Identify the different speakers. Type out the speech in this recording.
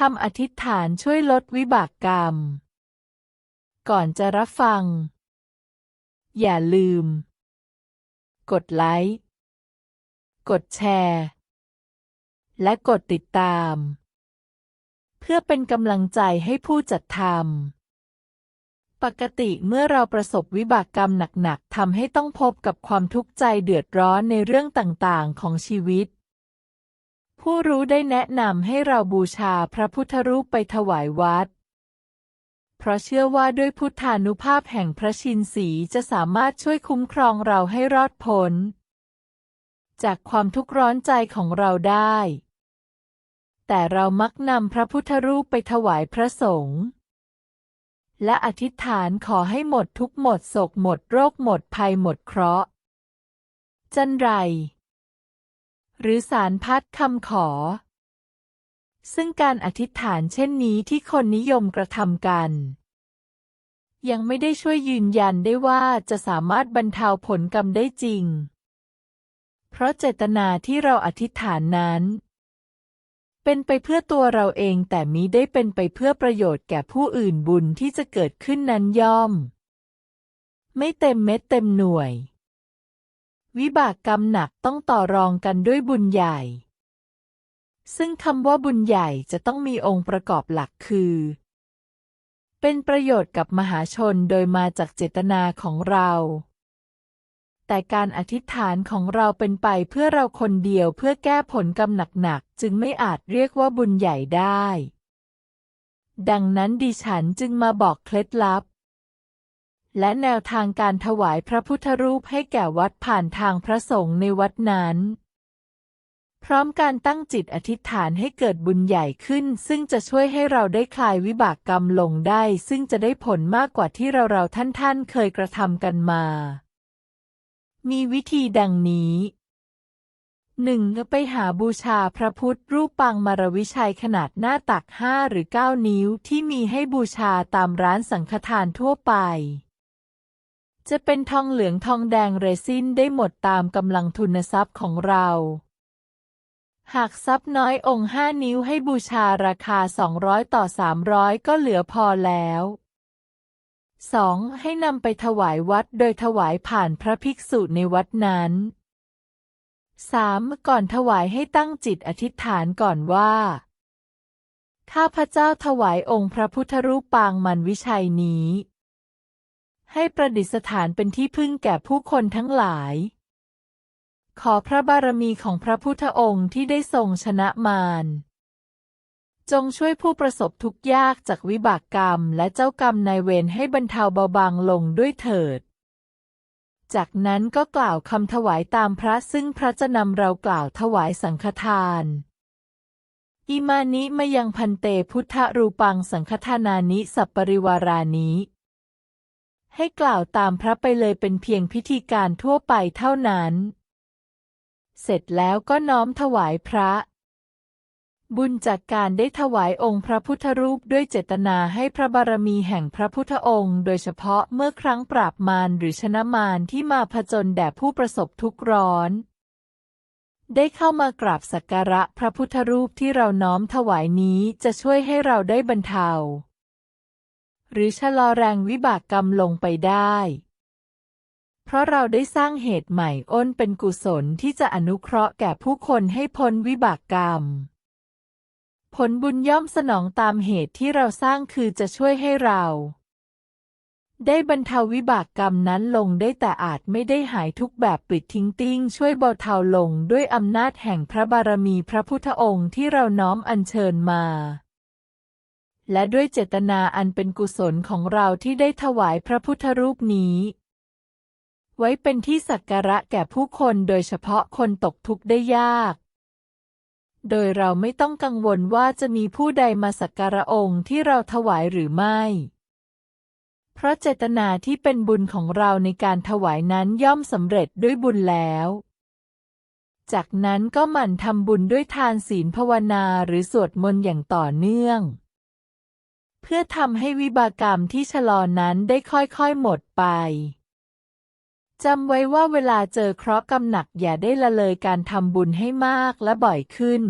Speaker 1: คำอธิษฐานช่วยลดวิบากกรรม ก่อนจะรับฟัง อย่าลืม กดไลค์ กดแชร์ และกดติดตาม เพื่อเป็นกำลังใจให้ผู้จัดทำ ปกติเมื่อเราประสบวิบากกรรมหนัก ๆทำให้ต้องพบกับความทุกข์ใจเดือดร้อนในเรื่องต่าง ๆ ของชีวิต ผู้รู้ได้แนะนำให้เราบูชาพระพุทธรูปไปถวายวัด เพราะเชื่อว่าด้วยพุทธานุภาพแห่งพระชินสีจะสามารถช่วยคุ้มครองเราให้รอดพ้น จากความทุกข์ร้อนใจของเราได้ แต่เรามักนำพระพุทธรูปไปถวายพระสงฆ์และอธิษฐานขอให้หมดทุกหมดโศกหมดโรคหมดภัยหมดเคราะห์จันไร หรือสารพัดคำขอ ซึ่งการอธิษฐานเช่นนี้ที่คนนิยมกระทำกัน ยังไม่ได้ช่วยยืนยันได้ว่าจะสามารถบรรเทาผลกรรมได้จริง เพราะเจตนาที่เราอธิษฐานนั้น เป็นไปเพื่อตัวเราเองแต่มิได้เป็นไปเพื่อประโยชน์แก่ผู้อื่นบุญที่จะเกิดขึ้นนั้นย่อม ไม่เต็มเม็ดเต็มหน่วย วิบากกรรมหนักต้องต่อรองกันด้วยบุญใหญ่ ซึ่งคำว่าบุญใหญ่จะต้องมีองค์ประกอบหลักคือ เป็นประโยชน์กับมหาชนโดยมาจากเจตนาของเรา แต่การอธิษฐานของเราเป็นไปเพื่อเราคนเดียวเพื่อแก้ผลกรรมหนักๆจึงไม่อาจเรียกว่าบุญใหญ่ได้ ดังนั้นดิฉันจึงมาบอกเคล็ดลับ และแนวทางการถวายพระพุทธรูปให้แก่วัดผ่านทางพระสงฆ์ในวัดนั้น พร้อมการตั้งจิตอธิษฐานให้เกิดบุญใหญ่ขึ้น ซึ่งจะช่วยให้เราได้คลายวิบากกรรมลงได้ ซึ่งจะได้ผลมากกว่าที่เราเราท่านท่านๆเคยกระทำกันมา มีวิธีดังนี้หนึ่งไปหาบูชาพระพุทธรูปปางมารวิชัยขนาดหน้าตักห้าหรือเก้านิ้วที่มีให้บูชาตามร้านสังฆทานทั่วไป จะเป็นทองเหลืองทองแดงเรซินได้หมดตามกำลังทุนทรัพย์ของเรา หากทรัพย์น้อยองค์ห้านิ้วให้บูชาราคา 200 ต่อ 300 ก็เหลือพอแล้ว 2. ให้นำไปถวายวัดโดยถวายผ่านพระภิกษุในวัดนั้น 3. ก่อนถวายให้ตั้งจิตอธิษฐานก่อนว่า ข้าพเจ้าถวายองค์พระพุทธรูปปางมันวิชัยนี้ ให้ประดิษฐานเป็นที่พึ่งแก่ผู้คนทั้งหลาย ขอพระบารมีของพระพุทธองค์ที่ได้ทรงชนะมารจงช่วยผู้ประสบทุกข์ยากจากวิบากกรรมและเจ้ากรรมนายเวรให้บรรเทาเบาบางลงด้วยเถิด จากนั้นก็กล่าวคำถวายตามพระซึ่งพระจะนำเรากล่าวถวายสังฆทาน อิมานิมายังพันเตพุทธรูปังสังฆทานานิสัปปริวารานิ ให้กล่าวตามพระไปเลยเป็นเพียงพิธีการทั่วไปเท่านั้น เสร็จแล้วก็น้อมถวายพระ บุญจากการได้ถวายองค์พระพุทธรูปด้วยเจตนาให้พระบารมีแห่งพระพุทธองค์ โดยเฉพาะเมื่อครั้งปราบมารหรือชนะมารที่มาผจญแด่ผู้ประสบทุกข์ร้อนได้เข้ามากราบสักการะพระพุทธรูปที่เราน้อมถวายนี้จะช่วยให้เราได้บรรเทา หรือชะลอแรงวิบากกรรมลงไปได้ เพราะเราได้สร้างเหตุใหม่อ้นเป็นกุศลที่จะอนุเคราะห์แก่ผู้คนให้พ้นวิบากกรรม ผลบุญย่อมสนองตามเหตุที่เราสร้างคือจะช่วยให้เรา ได้บรรเทาวิบากกรรมนั้นลงได้แต่อาจไม่ได้หายทุกแบบปิดทิ้งติ้ง ช่วยเบาเทาลงด้วยอำนาจแห่งพระบารมีพระพุทธองค์ที่เราน้อมอัญเชิญมา และด้วยเจตนาอันเป็นกุศลของเราที่ได้ถวายพระพุทธรูปนี้ ไว้เป็นที่สักการะแก่ผู้คนโดยเฉพาะคนตกทุกข์ได้ยาก โดยเราไม่ต้องกังวลว่าจะมีผู้ใดมาสักการะองค์ที่เราถวายหรือไม่ เพราะเจตนาที่เป็นบุญของเราในการถวายนั้นย่อมสำเร็จด้วยบุญแล้วจากนั้นก็หมั่นทำบุญด้วยทานศีลภาวนาหรือสวดมนต์อย่างต่อเนื่อง พื่อทำให้วิบากกรรมที่ชะลอนั้นได้ค่อยๆหมดไป จำไว้ว่าเวลาเจอเคราะห์กำหนักอย่าได้ละเลยการทำบุญให้มากและบ่อยขึ้น